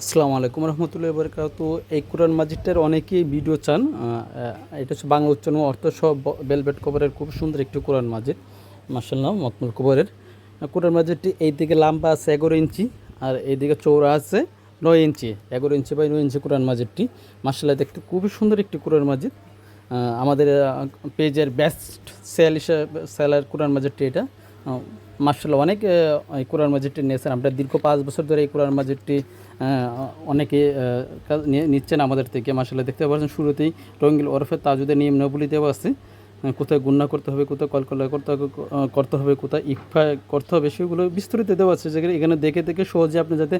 আসসালামু আলাইকুম রহমতুল্লাহ বরকাত এই কোরআন মাজিদটার অনেকেই ভিডিও চান। এটা হচ্ছে বাংলা উচ্চারণ অর্থ সহ বেলভেট কবরের খুব সুন্দর একটি কোরআন মাজিদ। মার্শাল্লাহ মতমুল কবরের। কোরআন মাজিদটি এই দিকে লম্বা আছে এগারো ইঞ্চি আর এইদিকে চৌড়া আছে নয় ইঞ্চি। এগারো ইঞ্চি বাই নয় ইঞ্চি কোরআন মাজিদটি। মার্শাল্লাহ দেখতে খুবই সুন্দর একটি কোরআন মাজিদ। আমাদের পেজের বেস্ট সেল হিসাবে সেলার কোরআন মাজিদটি এটা। মার্শাল্লাহ অনেক এই কোরআন মাজিদটি নিয়েছেন। আমরা দীর্ঘ পাঁচ বছর ধরে এই কোরআন মাজিদটি অনেকে নিচ্ছেন আমাদের থেকে। মার্শাল্লাহ দেখতে পাচ্ছেন শুরুতেই রঙ্গিল ওরফে তাজুদের নিয়ম নবলি দেওয়া আছে। কোথায় গুন্না করতে হবে, কোথায় কলকলা করতে হবে করতে হবে, কোথায় ইকফা করতে হবে, সেগুলো বিস্তারিত দেওয়া আছে। যেখানে, এখানে দেখে দেখে সহজে আপনি যাতে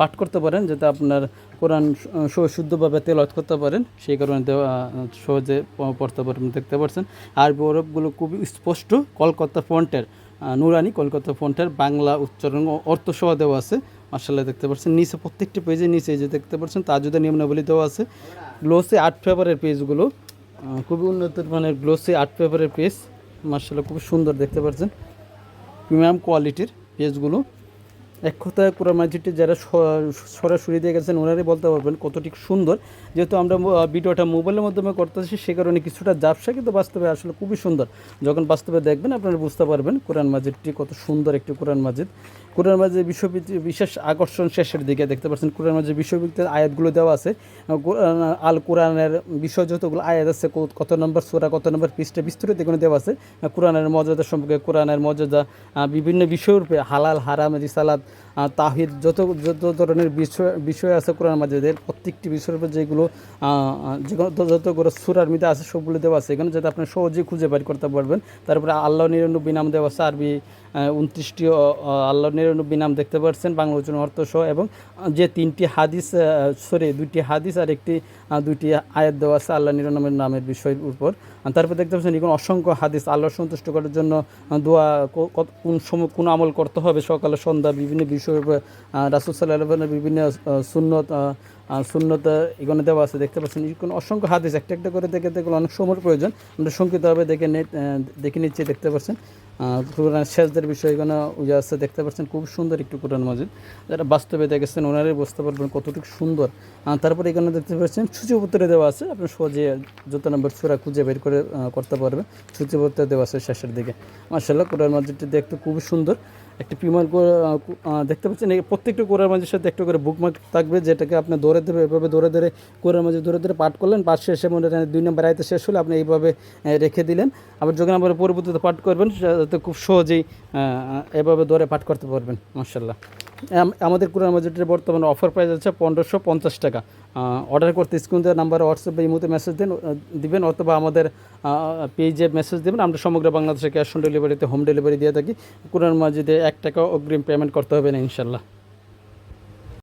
পাঠ করতে পারেন, যাতে আপনার কোরআন শুদ্ধভাবে তেলত করতে পারেন, সেই কারণে দেওয়া সহজে পড়তে পারেন দেখতে পাচ্ছেন। আর বরফগুলো খুবই স্পষ্ট, কলকাতা ফন্টের। নুরানি কলকাতা ফন্টের বাংলা উচ্চারণ ও অর্থ সহ দেওয়া আছে। মার্শাল্লাহ দেখতে পাচ্ছেন, নিচে প্রত্যেকটি পেজে নিচে যে দেখতে পাচ্ছেন, তাজুদের নিয়মাবলী দেওয়া আছে। গ্লোসে আর্ট পেপারের পেজগুলো খুবই উন্নত মানের গ্লোসে আর্ট পেপারের পেজ মার্শাল্লাহ খুব সুন্দর দেখতে পাচ্ছেন। প্রিমিয়াম কোয়ালিটির পেজগুলো এক কথায় কোরআন মাজিদটি যারা সরাসরি দিয়ে গেছেন, ওনারাই বলতে পারবেন কতটি সুন্দর। যেহেতু আমরা ভিডিওটা মোবাইলের মাধ্যমে করতেছি, সে কারণে কিছুটা জাপসা কিন্তু বাস্তবে আসলে খুবই সুন্দর। যখন বাস্তবে দেখবেন, আপনারা বুঝতে পারবেন কোরআন মাজিদটি কত সুন্দর একটি কোরআন মাজিদ। কোরআন মাজিদ বিশ্ববিদ্যালয় বিশেষ আকর্ষণ শেষের দিকে দেখতে পাচ্ছেন, কোরআন মাজিদ বিশ্ববিদ্যালয়ের আয়াতগুলো দেওয়া আছে। আল কোরআনের বিষয় যতগুলো আয়াত আছে কত- নম্বর সোরা, কত নম্বর পৃষ্ঠে বিস্তৃত এগুলো দেওয়া আছে। কোরআনের মর্যাদা সম্পর্কে, কোরআনের মর্যাদা বিভিন্ন বিষয়ের উপরে হালাল, হারাম, রিসালাত তাহিদ যত যত ধরনের বিষয় বিষয় আছে কোরআন মাজিদের প্রত্যেকটি বিষয়ের উপর যেগুলো যেগুলো যত- যতগুলো সুরার মধ্যে আছে সবগুলো দেওয়া আছে। এখানে যাতে আপনি সহজেই খুঁজে বের করতে পারবেন। তারপরে আল্লাহ নিরানব্বী নাম দেওয়া আছে, আরবি উনত্রিশটি আল্লাহ নিরানব্বই নাম দেখতে পাচ্ছেন, বাংলা উচ্চারণ অর্থ সহ, এবং যে তিনটি হাদিস সরি, দুইটি হাদিস আর একটি দুইটি আয়াত দেওয়া আছে আল্লাহ নিরানব্বই নামের বিষয়ের উপর। তারপর দেখতে পাচ্ছেন এখানে অসংখ্য হাদিস, আল্লাহ সন্তুষ্ট করার জন্য দোয়া কোন সময় কোন আমল করতে হবে সকালে, সন্ধ্যা, বিভিন্ন বিষয়ের উপর রাসুল সাল্লাহ বিভিন্ন সুন্নত সুন্নত এখানে দেওয়া আছে, দেখতে পাচ্ছেন এরকম অসংখ্য হাদিস, একটা একটা করে দেখে দেখলে অনেক সময়ের প্রয়োজন। আমরা সংক্ষিপ্তভাবে দেখে নে- দেখে নিচ্ছি, দেখতে পাচ্ছেন। কোরআন শেষদের বিষয় এখানে উজা আছে, দেখতে পাচ্ছেন, খুব সুন্দর একটু কোরআন মজিদ যারা বাস্তবে দেখেছেন, ওনারাই বুঝতে পারবেন কতটুকু সুন্দর। তারপরে এখানে দেখতে পাচ্ছেন, সূচিপত্রে দেওয়া আছে, আপনি সহজে যত নম্বর সুরা খুঁজে বের করে করতে পারবেন। সূচিপত্রে দেওয়া আছে শেষের দিকে। মার্শাল্লাহ কোরআন মসজিদটি দেখতে খুবই সুন্দর। একটি পিমার দেখতে পাচ্ছেন প্রত্যেকটা কোরার মাঝের সাথে একটু করে বুকমার্ক থাকবে, যেটাকে আপনি ধরে ধরে, এভাবে ধরে ধরে কোরের মাঝে ধরে ধরে পাঠ করলেন, পাঠ শেষে মনে দুই নম্বর আয়তে শেষ হলে আপনি এইভাবে রেখে দিলেন। আবার যখন আবার পরবর্তীতে পাঠ করবেন তো খুব সহজেই এভাবে ধরে পাঠ করতে পারবেন মার্শাল্লাহ আমাদের কোরআন মাজিদের বর্তমানে অফার প্রাইস আছে পনেরোশো পঞ্চাশ টাকা। অর্ডার করতে স্ক্রিন দেওয়া নাম্বার হোয়াটসঅ্যাপে এই মুহূর্তে মেসেজ দিন দিবেন অথবা আমাদের পেজে মেসেজ দেবেন। আমরা সমগ্র বাংলাদেশে ক্যাশ অন ডেলিভারিতে হোম ডেলিভারি দিয়ে থাকি। কোরআন মাজিদে এক টাকা অগ্রিম পেমেন্ট করতে হবে না ইনশাল্লাহ